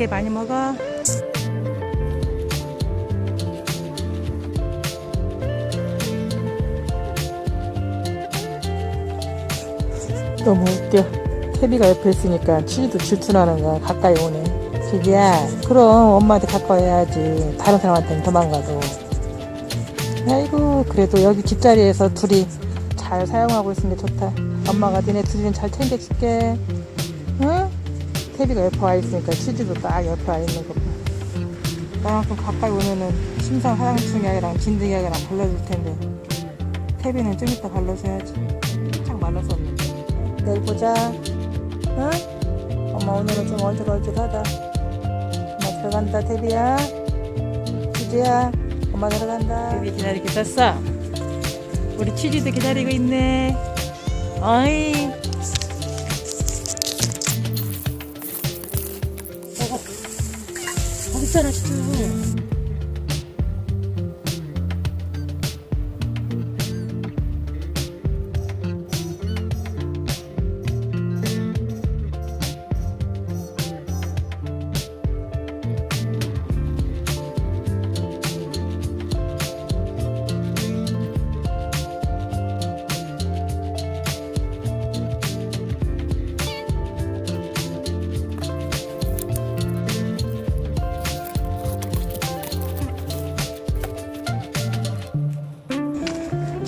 맛있게 많이 먹어. 너무 웃겨. 태비가 옆에 있으니까 치즈도 질투나는 거야. 가까이 오네. 지지야, 그럼 엄마한테 가까이 해야지. 다른 사람한테는 도망가도. 아이고, 그래도 여기 뒷자리에서 둘이 잘 사용하고 있으니 좋다. 엄마가 니네 둘이는 잘 챙겨줄게. 응? 태비가 옆에 와 있으니까 치즈도 딱 옆에 와 있는 거 봐. 나만큼 가까이 오면은 심상 화장충 약이랑 진드기 약이랑 발라줄 텐데. 태비는 좀 이따 발라줘야지. 쫙 말라서 없는데. 내일 보자. 응? 엄마 오늘은 좀 얼죽얼죽하다. 엄마 들어간다, 태비야. 치즈야, 엄마 들어간다. 태비 기다리고 있었어. 우리 치즈도 기다리고 있네. 어이. 거기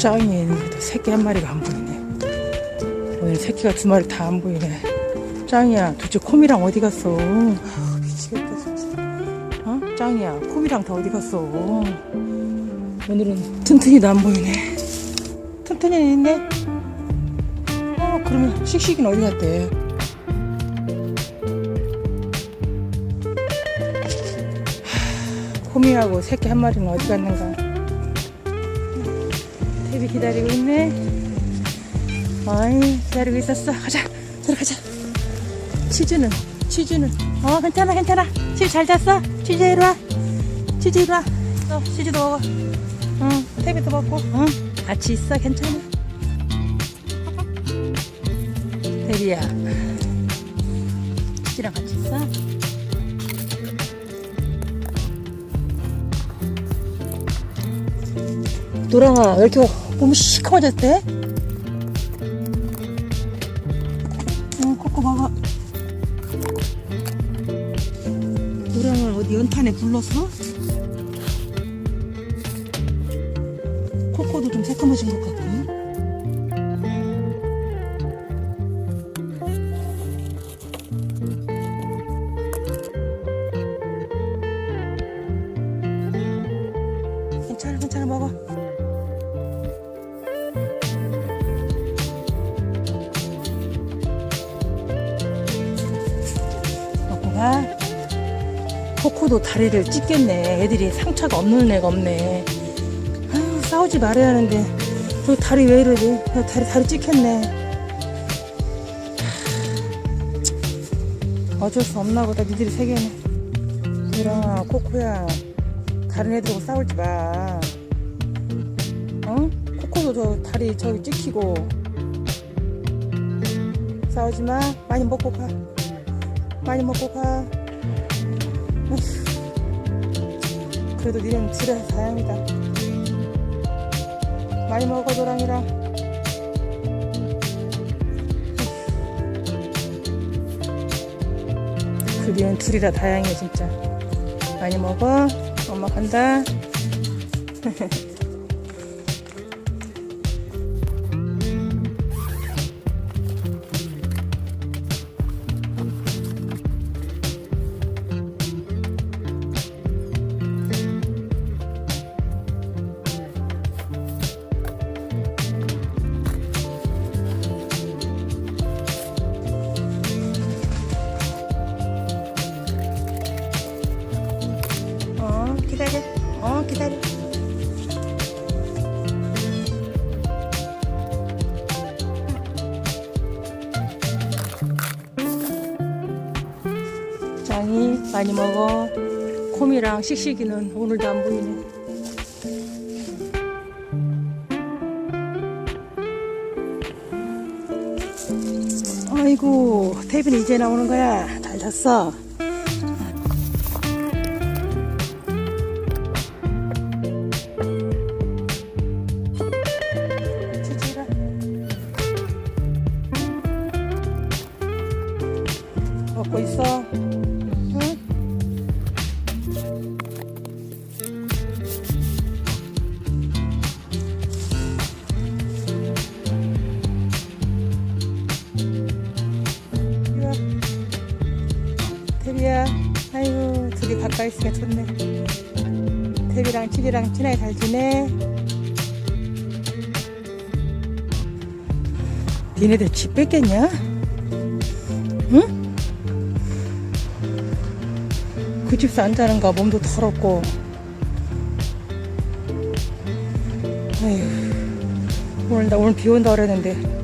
짱이 새끼 한 마리가 안 보이네. 오늘 새끼가 두 마리 다 안 보이네. 짱이야, 도대체 콤이랑 어디 갔어? 아, 미치겠다, 진짜. 어? 짱이야, 콤이랑 다 어디 갔어? 오늘은 튼튼이도 안 보이네. 튼튼이는 있네? 어, 그러면 씩씩이는 어디 갔대? 하, 콤이하고 새끼 한 마리는 어디 갔는가? 태비 기다리고 있네. 어이, 기다리고 있었어. 가자, 들어가자. 치즈는, 치즈는. 어, 괜찮아, 괜찮아. 치즈 잘 잤어? 치즈 이리 와. 치즈 이리 와. 어, 치즈도 먹어. 응, 태비도 먹고. 응, 같이 있어, 괜찮아. 태비야. 치즈랑 같이 있어? 노랑아, 왜 이렇게 몸이 시커머졌대? 응, 코코 먹어. 노랑을 어디 연탄에 불렀어? 코코도 좀 새까매진 것. 괜찮아, 코코가 코코도 다리를 찢겠네. 애들이 상처가 없는 애가 없네. 아유 싸우지 말아야 하는데 저 다리 왜 이러지? 나 다리 다리 찢겠네. 하, 어쩔 수 없나 보다. 니들이 세 개네. 얘랑 코코야 다른 애들하고 싸우지 마. 어? 코코도 저 다리 저기 찍히고 싸우지 마. 많이 먹고 가. 많이 먹고 가. 그래도 니는 들여서 다행이다. 많이 먹어, 도랑이랑. 그 니는 둘이라 다행이야, 진짜. 많이 먹어. 엄마 간다. 짱이 많이 먹어. 콤이랑 씩씩이는 오늘도 안 보이네. 아이고, 태빈이 이제 나오는 거야. 잘 잤어. 가까이 있으니까 좋네. 데비랑 치리랑 친하게 잘 지내? 니네들 집 뺏겠냐? 응? 그안 자는가 몸도 더럽고 에휴 오늘 나 오늘 비 온다 그랬는데